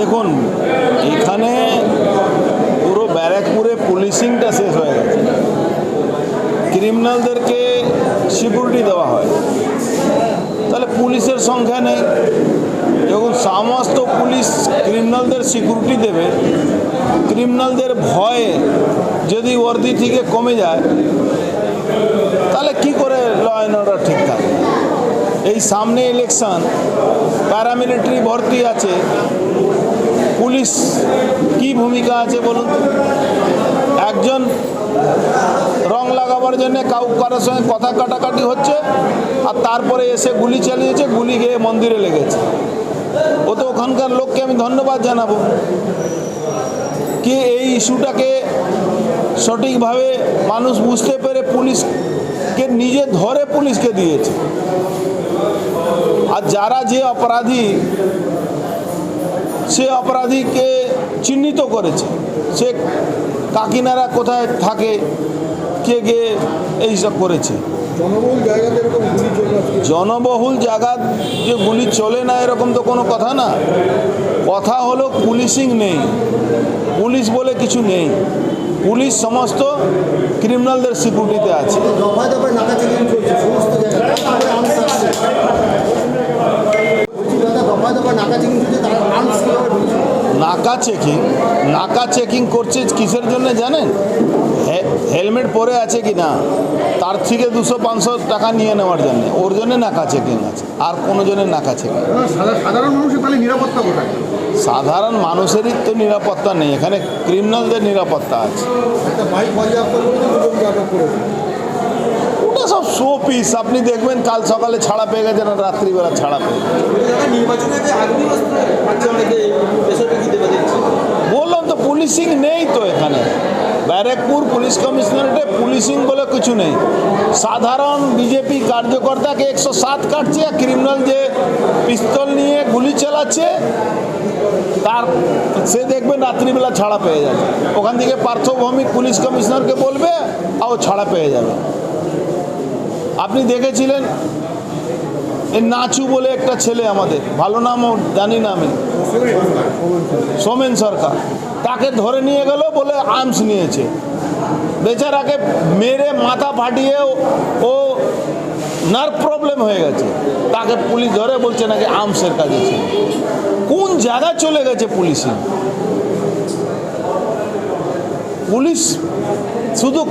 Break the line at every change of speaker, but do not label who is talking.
দেখুন, এখানে পুরো ব্যারাকপুরে পুলিশিংটা শেষ হয়ে গেছে। ক্রিমিনালদেরকে সিকিউরিটি দেওয়া হয়। তাহলে পুলিশের সংখ্যা নেই। যখন সমস্ত পুলিশ ক্রিমিনালদের সিকিউরিটি দেবে। ক্রিমিনালদের ভয়ে যদি ওয়ার্দি থেকে কমে যায়, তাহলে কি করে ল অ্যান্ড অর্ডার ঠিক থাকবে এই সামনে ইলেকশন প্যারামিলিটারি ভর্তি আছে। পুলিশ কি ভূমিকা আছে বলুন? একজন রং লাগাবার জন্য কাউ কারোর সঙ্গে কথা কাটাকাটি হচ্ছে আর তারপরে এসে গুলি চালিয়েছে, গুলি গিয়ে মন্দিরে লেগেছে। ও তো ওখানকার লোককে আমি ধন্যবাদ জানাব কি এই ইস্যুটাকে সঠিকভাবে মানুষ বুঝতে পেরে পুলিশকে নিজে ধরে পুলিশকে দিয়েছে। আর যারা যে অপরাধী সে অপরাধীকে চিহ্নিত করেছে। সে কাকিনারা কোথায় থাকে কে গিয়ে এইসব করেছে?
জনবহুল
জায়গা যে গুলি চলে না এরকম তো কোনো কথা না। কথা হলো পুলিশিং নেই। পুলিশ বলে কিছু নেই। পুলিশ সমস্ত ক্রিমিনালদের সিকিউরিটিতে আছে
দফায় দফায় নাকা চেকিং চলছে সমস্ত জায়গায় তারপরে আর্মস আসছে বলছি দাদা দফায় দফায় নাকা চেকিং চলছে তারা আর্মস কীভাবে ঢুকছে
নাকা চেকিং নাকা চেকিং করছে কিসের জন্য জানেন? হেলমেট পরে আছে কি না তার থেকে দুশো পাঁচশো টাকা নিয়ে নেওয়ার জন্য। ওর জন্য নাকা চেকিং আছে আর কোনো জন্য নাকা চেকিং
সাধারণ মানুষের তাহলে নিরাপত্তা কোথায়?
সাধারণ মানুষেরই তো নিরাপত্তা নেই এখানে ক্রিমিনালদের নিরাপত্তা আছে।
বাইক
পিস আপনি দেখবেন কাল সকালে ছাড়া পেয়ে গেছেন আর রাত্রিবেলা ছাড়া পেয়ে বললাম তো পুলিশিং নেই তো এখানে। ব্যারাকপুর পুলিশ কমিশনারেটে পুলিশিং বলে কিছু নেই। সাধারণ বিজেপি কার্যকর্তাকে একশো সাত কাটছে আর ক্রিমিনাল যে পিস্তল নিয়ে গুলি চালাচ্ছে তার সে দেখবেন রাত্রিবেলা ছাড়া পেয়ে যাবে। ওখান থেকে পার্থভৌমিক পুলিশ কমিশনারকে বলবে আর ছাড়া পেয়ে যাবে। আপনি দেখেছিলেন? এই নাচু বলে একটা ছেলে আমাদের। ভালো নামও জানি না আমি। সোমেন সরকার। তাকে ধরে নিয়ে গেল বলে আর্মস নিয়েছে। বেচারাকে মেরে মাথা ফাটিয়ে ও- নার্ভ প্রবলেম হয়ে গেছে। তাকে পুলিশ ধরে বলছে নাকি আর্মসের কাজে ছিল। কোন জায়গা চলে গেছে পুলিশে? পুলিশ শুধু